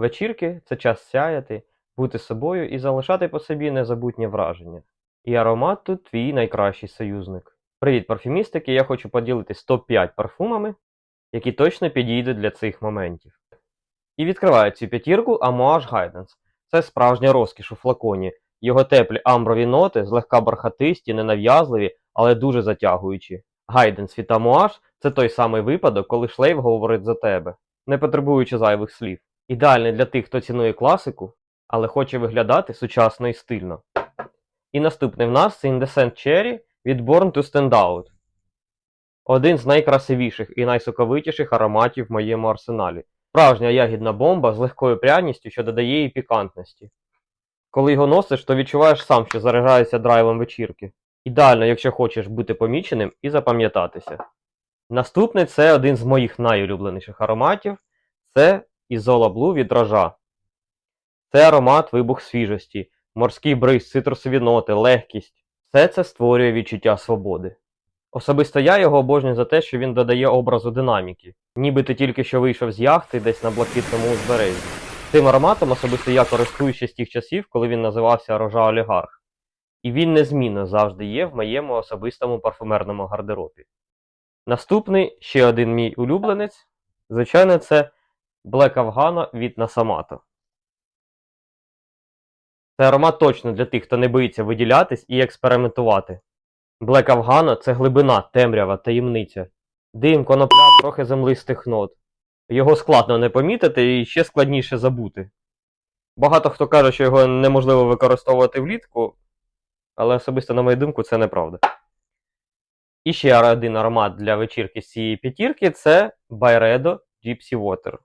Вечірки це час сяяти, бути собою і залишати по собі незабутнє враження. І аромат тут твій найкращий союзник. Привіт, парфюмістики! Я хочу поділитись топ-5 парфумами, які точно підійдуть для цих моментів. І відкриваю цю п'ятірку Amouage Guidance. Це справжня розкіш у флаконі. Його теплі амброві ноти, злегка бархатисті, ненав'язливі, але дуже затягуючі. Гайденс від Amouage – це той самий випадок, коли шлейф говорить за тебе, не потребуючи зайвих слів. Ідеальний для тих, хто цінує класику, але хоче виглядати сучасно і стильно. І наступний в нас це Indecent Cherry від Born to Stand Out. Один з найкрасивіших і найсоковитіших ароматів в моєму арсеналі. Справжня ягідна бомба з легкою пряністю, що додає їй пікантності. Коли його носиш, то відчуваєш сам, що заряджаєшся драйвом вечірки. Ідеально, якщо хочеш бути поміченим і запам'ятатися. Наступний це один з моїх найулюбленіших ароматів це Blue від Рожа. Це аромат вибух свіжості, морський бриз, цитрусові ноти, легкість. Все це створює відчуття свободи. Особисто я його обожнюю за те, що він додає образу динаміки, ніби ти тільки що вийшов з яхти десь на блакитному узбережжі. Цим ароматом особисто я користуюся з тих часів, коли він називався Рожа Олігарх. І він незмінно завжди є в моєму особистому парфумерному гардеробі. Наступний ще один мій улюбленець, звичайно, це Black Afghano від Nasamato. Це аромат точно для тих, хто не боїться виділятись і експериментувати. Black Afghano – це глибина, темрява, таємниця. Дим, конопля, трохи землистих нот. Його складно не помітити і ще складніше забути. Багато хто каже, що його неможливо використовувати влітку, але особисто, на мою думку, це неправда. І ще один аромат для вечірки з цієї п'ятірки це Byredo Gypsy Water.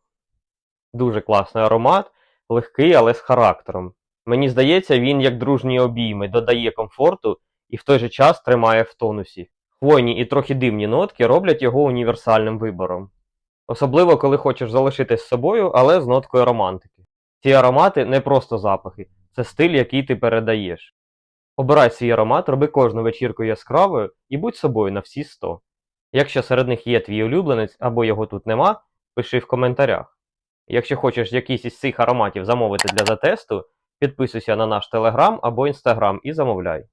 Дуже класний аромат, легкий, але з характером. Мені здається, він як дружні обійми додає комфорту і в той же час тримає в тонусі. Хвойні і трохи димні нотки роблять його універсальним вибором. Особливо, коли хочеш залишитись з собою, але з ноткою романтики. Ці аромати не просто запахи, це стиль, який ти передаєш. Обирай свій аромат, роби кожну вечірку яскравою і будь собою на всі 100. Якщо серед них є твій улюбленець або його тут нема, пиши в коментарях. Якщо хочеш якийсь із цих ароматів замовити для затесту, підписуйся на наш телеграм або інстаграм і замовляй.